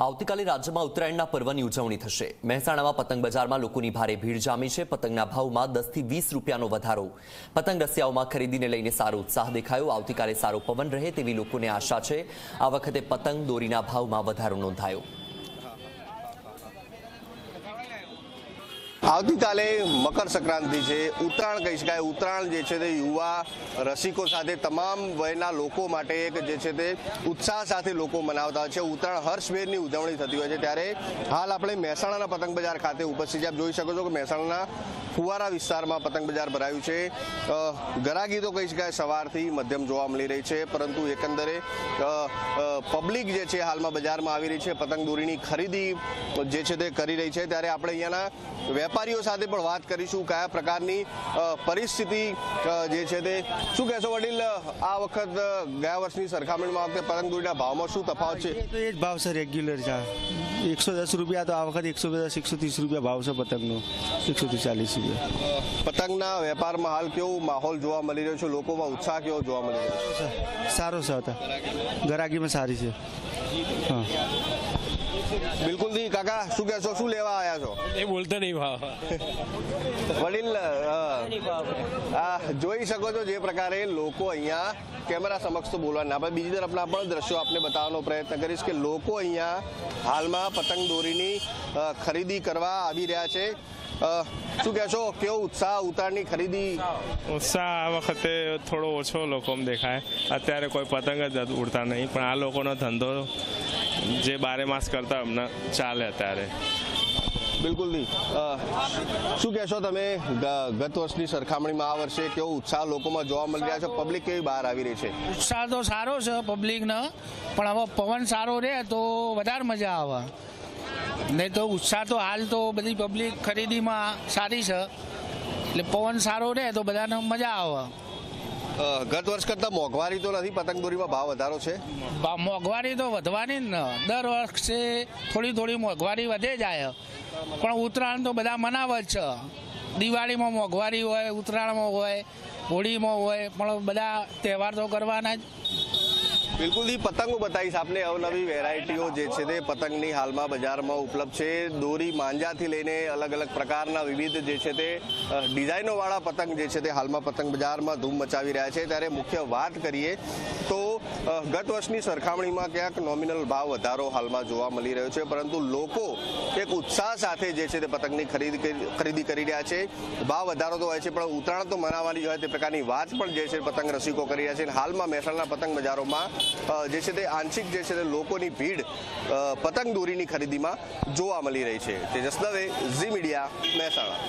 આવતીકાલે રાજ્યમાં ઉત્તરાયણના પર્વની ઉજવણી થશે. મહેસાણામાં પતંગ બજારમાં લોકોની ભારે ભીડ જામી છે. પતંગના ભાવમાં દસથી વીસ રૂપિયાનો વધારો. પતંગ રસિયાઓમાં ખરીદીને લઈને સારો ઉત્સાહ દેખાયો. આવતીકાલે સારો પવન રહે તેવી લોકોને આશા છે. આ વખતે પતંગ દોરીના ભાવમાં વધારો નોંધાયો. આવતીકાલે મકર સંક્રાંતિ છે. ઉત્તરાયણ કહી શકાય. ઉત્તરાયણ જે છે તે યુવા રસિકો સાથે તમામ વયના લોકો માટે એક જે છે તે ઉત્સાહ સાથે લોકો મનાવતા હોય છે. ઉત્તરાયણ હર્ષભેરની ઉજવણી થતી હોય છે. ત્યારે હાલ આપણે મહેસાણાના પતંગ બજાર ખાતે ઉપસ્થિત આપ જોઈ શકો છો કે મહેસાણાના ફુવારા વિસ્તારમાં પતંગ બજાર ભરાયું છે. ગરાગી તો કહી શકાય સવારથી મધ્યમ જોવા મળી રહી છે. પરંતુ એકંદરે પબ્લિક જે છે હાલમાં બજારમાં આવી રહી છે. પતંગ દોરીની ખરીદી જે છે તે કરી રહી છે. ત્યારે આપણે અહીંયાના વેપારીઓ સાથે પણ વાત કરીશું કયા પ્રકારની પરિસ્થિતિ જે છે તે. શું કહેશો વડીલ આ વખત ગયા વર્ષની સરખામણીમાં વખતે પતંગ દોરીના ભાવમાં શું તફાવત છે? તો એ જ ભાવ છે રેગ્યુલર છે એકસો દસ રૂપિયા તો આ વખત એકસો દસ એકસો ત્રીસ રૂપિયા ભાવ છે પતંગનો. એકસો ચાલીસ રૂપિયા. પતંગના વેપારમાં હાલ કેવો માહોલ જોવા મળી રહ્યો છે? લોકોમાં ઉત્સાહ કેવો જોવા મળી રહ્યો છે? સારો છે હતા ગરાગીમાં સારી છે. હા. બિલકુલ જી કાકા. શું કહેશો? શું લેવા આવ્યા છો? એ બોલતા નહીં ભાવ. વડીલ જોઈ શકો છો જે પ્રકારે લોકો અહીંયા કેમેરા સમક્ષ તો બોલવાના. ના બીજી તરફના પણ દ્રશ્યો આપને બતાવવાનો પ્રયત્ન કરીશ કે લોકો અહીંયા હાલમાં પતંગ દોરીની ખરીદી કરવા આવી રહ્યા છે. શું શું કહેશો? કેવો ઉત્સાહ ઉતારની ખરીદી? ઉત્સાહ આ વખતે થોડો ઓછો લોકોમાં દેખાય. અત્યારે કોઈ પતંગ જ ઉડતા નહીં પણ આ લોકોનો ધંધો જે બારે માસ કરતા અમને ચાલે અત્યારે. બિલકુલ નહીં. શું કહેશો તમે? ગત વર્ષની સરખામણીમાં આ વર્ષે કેવો ઉત્સાહ લોકોમાં જોવા મળી રહ્યા છે? પબ્લિક કેવી બહાર આવી રહી છે? ઉત્સાહ તો સારો છે પબ્લિકનો પણ હવે પવન સારો રહે તો વધારે મજા આવે. નહીં તો ઉત્સાહ તો હાલ તો બધી પબ્લિક ખરીદીમાં સારી છે. એટલે પવન સારો રહે તો બધાને મજા આવે. ગત વર્ષ કરતાં મોંઘવારી તો નથી, પતંગ દોરીમાં ભાવ વધારો છે? મોંઘવારી તો વધવાની જ દર વર્ષે થોડી થોડી મોંઘવારી વધે જાય. પણ ઉત્તરાયણ તો બધા મનાવે જ છે. દિવાળીમાં મોંઘવારી હોય, ઉત્તરાયણમાં હોય, હોળીમાં હોય, પણ બધા તહેવાર તો કરવાના જ. બિલકુલ દી પતંગો બતાવીશ આપને અવનવી વેરાયટીઓ જે છે તે પતંગની હાલમાં બજારમાં ઉપલબ્ધ છે. દોરી, માંજાથી લઈને અલગ અલગ પ્રકારના વિવિધ જે છે તે ડિઝાઇનોવાળા પતંગ જે છે તે હાલમાં પતંગ બજારમાં ધૂમ મચાવી રહ્યા છે. ત્યારે મુખ્ય વાત કરીએ તો ગત વર્ષની સરખામણીમાં ક્યાંક નોમિનલ ભાવ વધારો હાલમાં જોવા મળી રહ્યો છે. પરંતુ લોકો એક ઉત્સાહ સાથે જે છે તે પતંગની ખરીદી ખરીદી કરી રહ્યા છે. ભાવ વધારો તો હોય છે, પણ ઉત્તરાયણ તો મનાવવાની હોય તે પ્રકારની વાત પણ જે છે પતંગ રસિકો કરી રહ્યા છે. હાલમાં મહેસાણાના પતંગ બજારોમાં જે છે તે આંશિક જે છે તે લોકોની ભીડ પતંગ દોરીની ખરીદીમાં જોવા મળી રહી છે. તેજસ દવે, ઝી મીડિયા, મહેસાણા.